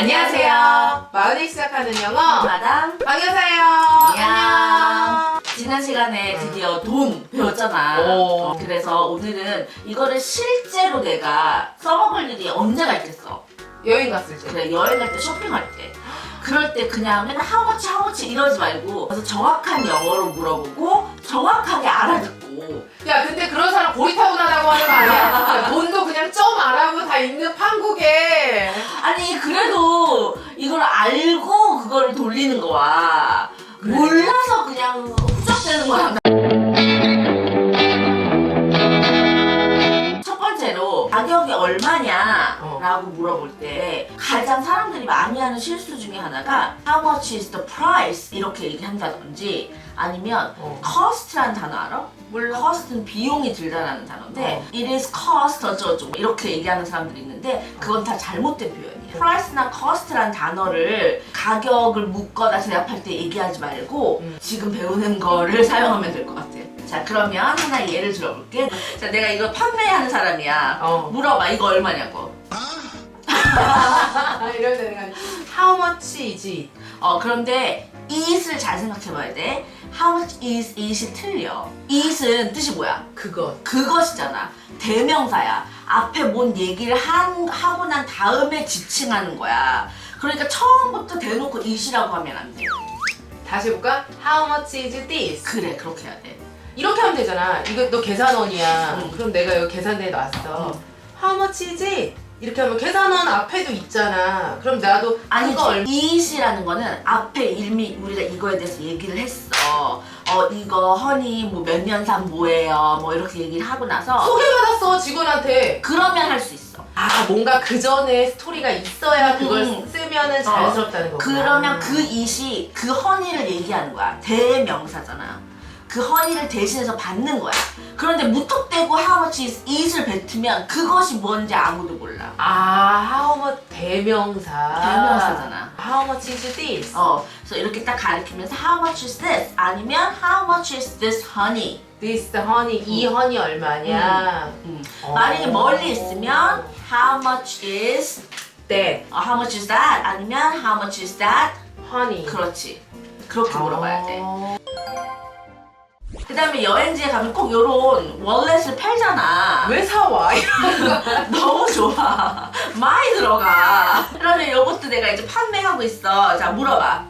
안녕하세요. 마흔에 시작하는 영어 마담 방여사예요. 안녕. 지난 시간에 드디어 돈 배웠잖아. 오. 어, 그래서 오늘은 이거를 실제로 내가 써먹을 일이 언제가 있겠어. 여행 갔을 때. 그래 여행 갈 때 쇼핑할 때. 그럴 때 그냥 맨날 하우머치 하우머치 이러지 말고 그래서 정확한 영어로 물어보고 정확하게 알아듣고 야, 근데 그런 사람 고리타분하다고 하는 거 아니야? 돈도 그냥 점안 하고 다 있는 판국에. 아니 그래도 이걸 알고 그거를 돌리는. 그래. 몰라서 그냥 후적되는 거야. 가격이 얼마냐? 어. 라고 물어볼 때 가장 사람들이 많이 하는 실수 중에 하나가 How much is the price? 이렇게 얘기한다든지 아니면 어. cost라는 단어 알아? 몰라. cost는 비용이 들다라는 단어인데 어. it is cost 어쩌고 이렇게 얘기하는 사람들이 있는데 그건 다 잘못된 표현이야. price나 cost라는 단어를 가격을 묻거나 대답할 때 얘기하지 말고 음. 지금 배우는 거를 사용하면 될 것 같아. 자 그러면 하나 예를 들어볼게. 자 내가 이거 판매하는 사람이야. 어. 물어봐 이거 얼마냐고. 이럴 때는 그냥 How much is it? 어 그런데 it을 잘 생각해봐야 돼. How much is it이 틀려. it은 뜻이 뭐야? 그것. 그것이잖아. 대명사야. 앞에 뭔 얘기를 한, 하고 난 다음에 지칭하는 거야. 그러니까 처음부터 대놓고 it이라고 하면 안 돼. 다시 해볼까? How much is this? 그래 그렇게 해야 돼. 이렇게 하면 되잖아. 이거 너 계산원이야. 응. 그럼 내가 여기 계산대에 놨어. 응. How much is it? 이렇게 하면 계산원 앞에도 있잖아. 그럼 나도 아니 그거 얼마 it이라는 거는 앞에 이미 우리가 이거에 대해서 얘기를 했어. 어 이거 허니 뭐 몇 년산 뭐예요. 뭐 이렇게 얘기를 하고 나서 소개받았어 직원한테. 그러면 할 수 있어. 아 뭔가 그 전에 스토리가 있어야 그걸 음. 쓰면은 자연스럽다는 거구나. 그러면 그 it이 그 허니를 얘기하는 거야. 대명사잖아. 그 허니를 대신해서 받는 거야. 그런데 무턱대고 how much is it을 뱉으면 그것이 뭔지 아무도 몰라. 아 how much 대명사. 대명사잖아. How much is this? 어, 그래서 이렇게 딱 가리키면서 how much is this? 아니면 how much is this honey? This honey 이 허니 얼마냐? 음. 어. 만약에 멀리 있으면 how much is That 어, how much is that? 아니면 how much is that? honey. 그렇지. 그렇게 물어봐야 돼. 어. 그 다음에 여행지에 가면 꼭 요런 월렛을 팔잖아. 왜 사와? 너무 좋아. 많이 들어가. 그러면 요것도 내가 이제 판매하고 있어. 자, 물어봐.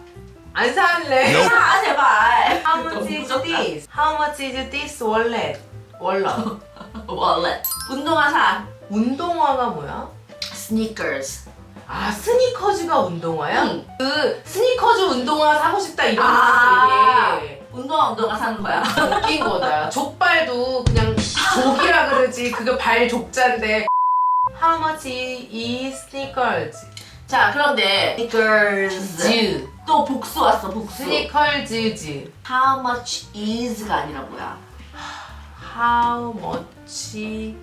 안 살래. 아, 제발. How much is this? How much is this wallet? 월러. 월렛. 운동화 사. 운동화가 뭐야? sneakers. 아 스니커즈가 운동화야? 응. 그 스니커즈 운동화 사고 싶다 이런 아. 되게 운동화 운동화 사는 거야. 웃긴 거다. 족발도 그냥 족이라 그러지. 그거 발 족자인데. How much is sneakers? 자, 그런데 sneakers. 즈. 또 복수 왔어, 복수. 스니컬즈즈. How much is가 아니라 뭐야? How much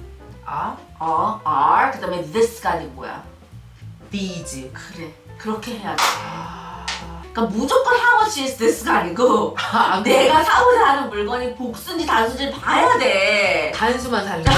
are 어, are. 그 다음에 this가 아니고 뭐야? these? 그래. 그렇게 해야 돼. 아, 그러니까 무조건 how much is this가 아니고 아, 내가 사고자 하는 물건이 복수인지 단수인지 봐야 돼. 단수만 살래.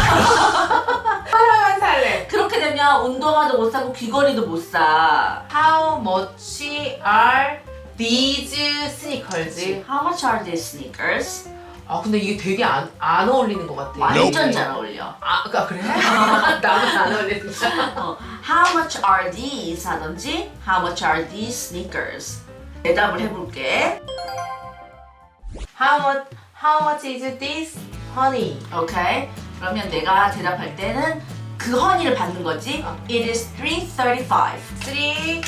하나만 살래. 그렇게 되면 운동화도 못 사고 귀걸이도 못 사. How much are these sneakers? How much are these sneakers? 아 근데 이게 되게 안, 안 어울리는 것 같아. 완전 잘 어울려. 아, 아 그래? 나는 안 어울린다. 어, how much are these 하든지 how much are these sneakers? 대답을 해볼게. How much How much is this honey? 오케이. 그러면 내가 대답할 때는 그 허니를 받는 거지. 어. It is 335. Three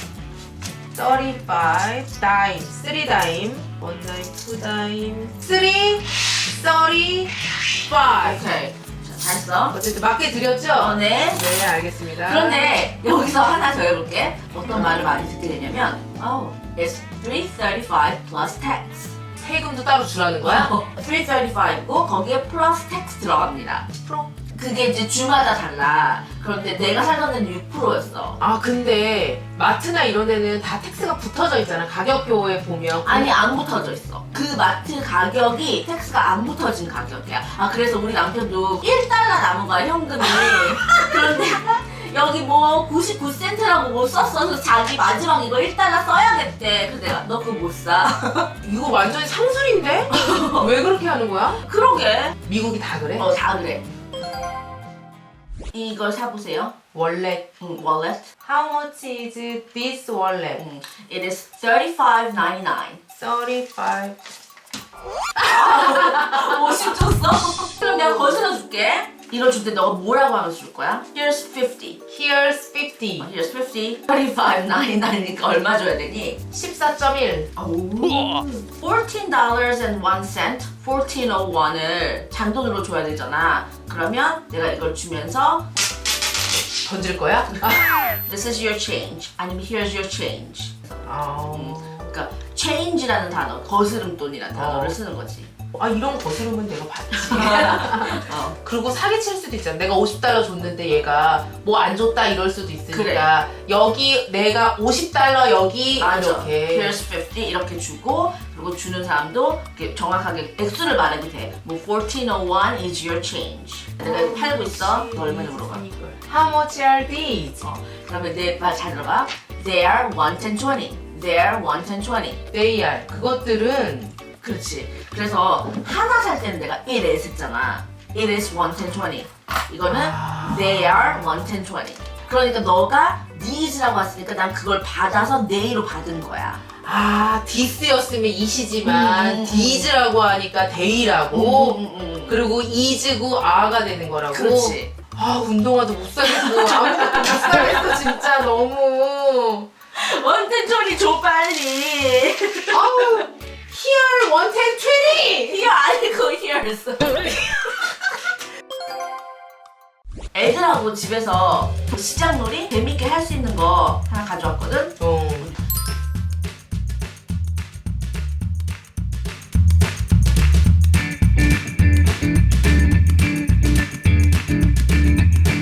thirty-five dime. Three dime. One dime, two dime. Three thirty-five. 오케이. 자, 잘했어. 어쨌든 맞게 드렸죠? 어, 네. 네, 알겠습니다. 그런데 여기서 하나 더 해볼게. 어떤 말을 많이 듣게 되냐면, oh, it's 335 plus tax. 세금도 따로 주라는 거야? 335고 거기에 플러스 텍스 들어갑니다. 프로? 그게 이제 주마다 달라. 그런데 내가 살던 데는 6%였어. 아 근데 마트나 이런 데는 다 텍스가 붙어져 있잖아 가격표에 보면 아니 안 붙어져 있어. 그 마트 가격이 텍스가 안 붙어진 가격이야. 아 그래서 우리 남편도 1달러 남은 거야 현금이. 그런데 여기 뭐 99센트라고 뭐 썼어. 그래서 자기 마지막 이거 1달러 써야겠대. 그래서 내가 너 그거 못 사. 이거 완전히 상술인데? 왜 그렇게 하는 거야? 그러게. 미국이 다 그래? 어, 다 그래. 이걸 사보세요. 월렛. 음, wallet. How much is this wallet? 음, it is $35.99. 35. 50 줬어? 그럼 내가 거실어 줄게. 이걸 줄 때 너가 뭐라고 하면서 줄 거야? Here's 50. Here's 50. Here's 50. 35.99니까 얼마 줘야 되니? 14.1. $14.01, 1401을 잔돈으로 줘야 되잖아. 그러면 내가 이걸 주면서 던질 거야? This is your change. 아니면 Here's your change. 아, 그러니까 change라는 단어, 거스름돈이라는 단어를 어. 쓰는 거지. 아 이런 거 거스르면 내가 받지. 어. 그리고 사기칠 수도 있잖아. 내가 50달러 줬는데 얘가 뭐 안 줬다 이럴 수도 있으니까 여기 내가 50달러 여기 맞아. 이렇게. Here's 50 이렇게 주고 그리고 주는 사람도 이렇게 정확하게 액수를 말해도 돼. 뭐 1401 is your change. 내가 팔고 있어. 너 얼마나 물어봐. How much are these? 어. 그러면 내말잘 들어봐. They are 1, 10, 20. They are 1, 10, 20. They are. 그것들은 그렇지. 그래서 하나 살 때는 내가 it is 했잖아. It is 1, 10, 20. 이거는 아. they are 1, 10, 20. 그러니까 너가 these라고 했으니까 난 그걸 받아서 they로 받은 거야. 아 this였으면 it이지만 음, 음, these라고 하니까 they라고 음, 음, 음. 그리고 is고 a가 되는 거라고. 그렇지. 아 운동화도 못 사겠고 아무것도 못 사겠어 진짜 너무. 원텐존이 줘 빨리. 아우 here ten twenty. 이거 아니고 here's. 애들하고 집에서 시장놀이 재밌게 할 수 있는 거 하나 가져왔거든.